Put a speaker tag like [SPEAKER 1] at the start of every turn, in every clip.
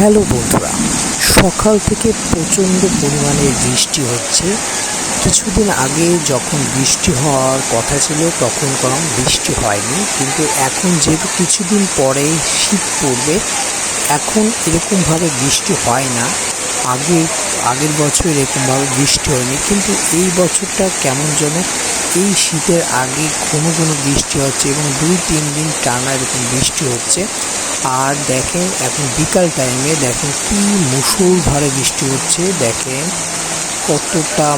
[SPEAKER 1] Hello বন্ধুরা, সকাল থেকে প্রচণ্ড পরিমাণে বৃষ্টি হচ্ছে। কিছুদিন আগে যখন বৃষ্টি হওয়ার কথা ছিল, তখন কোনো বৃষ্টি হয়নি। কিন্তু এখন যেহেতু কিছুদিন পরে শীত পড়বে, এখন এরকমভাবে বৃষ্টি হয় না। আগে, আগের বছর এরকমভাবে বৃষ্টি হয়নি, কিন্তু এই বছরটা কেমন যেন এই শীতের আগে কোনো কোনো বৃষ্টি হচ্ছে এবং দুই, তিন দিন টানা এরকম বৃষ্টি হচ্ছে। আর দেখেন, এখন বিকাল টাইমে দেখেন কি মুসুলধারে বৃষ্টি হচ্ছে। দেখেন কতটা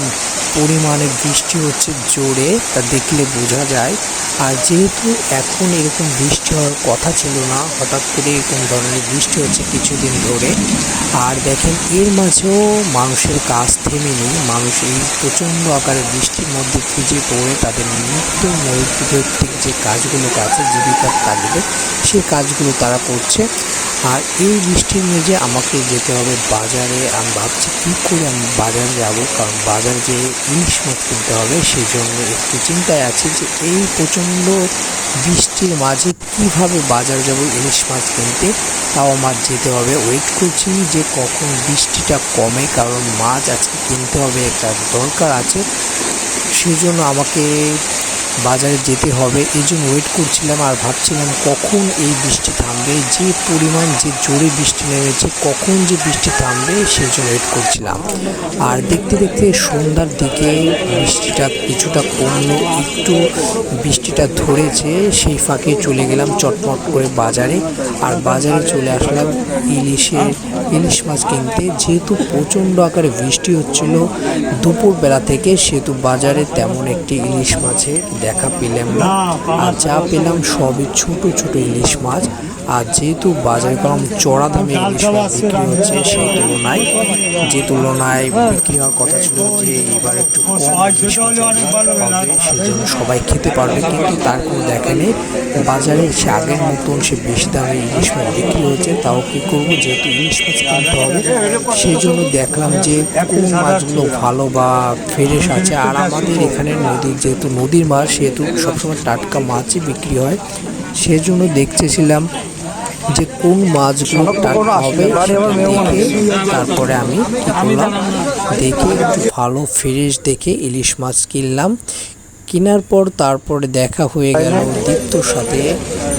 [SPEAKER 1] পরিমাণে বৃষ্টি হচ্ছে জোরে, তা দেখলে বোঝা যায়। আর যেহেতু এখন এরকম বৃষ্টি হওয়ার কথা ছিল না, হঠাৎ করে এরকম ধরনের বৃষ্টি হচ্ছে কিছুদিন ধরে। আর দেখেন, এর মাঝেও মানুষের কাজ থেমে নেই। মানুষ এই প্রচণ্ড আকারে বৃষ্টির মধ্যে ভিজে পড়ে, তাদের নিত্য নৈতিক যে কাজগুলো আছে, জীবিকার তাগিদে সেই কাজগুলো তারা করছে। আর এই বৃষ্টির মেঝে আমাকে যেতে হবে বাজারে। আমি ভাবছি কী করে আমি বাজারে যাব, কারণ বাজার যে ইলিশ মাছ কিনতে হবে। সেই জন্য একটু চিন্তায় আছি যে এই প্রচণ্ড বৃষ্টির মাঝে কীভাবে বাজার যাব ইলিশ মাছ কিনতে, তাও আমার যেতে হবে। ওয়েট করছি যে কখন বৃষ্টিটা কমে, কারণ মাছ আজকে কিনতে হবে, একটা দরকার আছে। সেই জন্য আমাকে বাজারে যেতে হবে। এই জন্য ওয়েট করছিলাম আর ভাবছিলাম কখন এই বৃষ্টি থামবে, যে পরিমাণ যে জোরে বৃষ্টি নেমেছে, কখন যে বৃষ্টি থামবে সেই জন্য ওয়েট করছিলাম। আর দেখতে দেখতে সন্ধ্যার দিকে বৃষ্টিটা কিছুটা কমলো, একটু বৃষ্টিটা ধরেছে, সেই ফাঁকে চলে গেলাম চটমট করে বাজারে। আর বাজারে চলে আসলাম ইলিশের ইলিশ মাছ কিনতে। যেহেতু প্রচণ্ড আকারে বৃষ্টি হচ্ছিল, দুপুরবেলা থেকে সেহেতু বাজারে তেমন একটি ইলিশ মাছের দেখা পেলাম না। আর যা পেলাম সবই ছোট ছোট ইলিশ মাছ। আর যেহেতু বাজারে কম চড়া দামে ইলিশ মাছ বিক্রি হচ্ছে সেই তুলনায় যে তুলনায় বিক্রি হওয়ার কথা ছিল যে এবার একটু কম ইলিশ হবে। সেজন্য সবাই খেতে পারবে কিন্তু তার কোনো দেখা নেই। বাজারে সে আগের মতন সে বেশি দামে ইলিশ মাছ বিক্রি হচ্ছে তাও কী করব? যেহেতু ইলিশ মাছ কিনতে হবে সেই জন্য দেখলাম যে কোন মাছগুলো ভালো বা ফ্রেশ আছে। আর আমাদের এখানে নদীর যেহেতু নদীর মাছ সেহেতু সবসময় টাটকা মাছই বিক্রি হয়। সেজন্য দেখতেছিলাম যে কোন মাছগুলো টাটকা হবে তারপরে আমি কী করলাম দেখে একটু ভালো ফ্রেশ দেখে ইলিশ মাছ কিনলাম। কেনার পর তারপরে দেখা হয়ে গেল দীপ্তর সাথে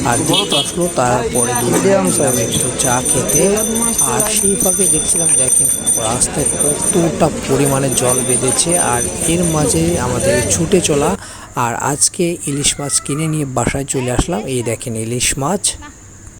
[SPEAKER 1] আর দীপ্ত আসলো তারপরে একটু চা খেতে আর সেই ফাঁকে দেখছিলাম দেখেন রাস্তায় কতটা পরিমাণে জল বেঁধেছে আর এর মাঝে আমাদের ছুটে চলা আর আজকে ইলিশ মাছ কিনে নিয়ে বাসায় চলে আসলাম। এই দেখেন ইলিশ মাছ।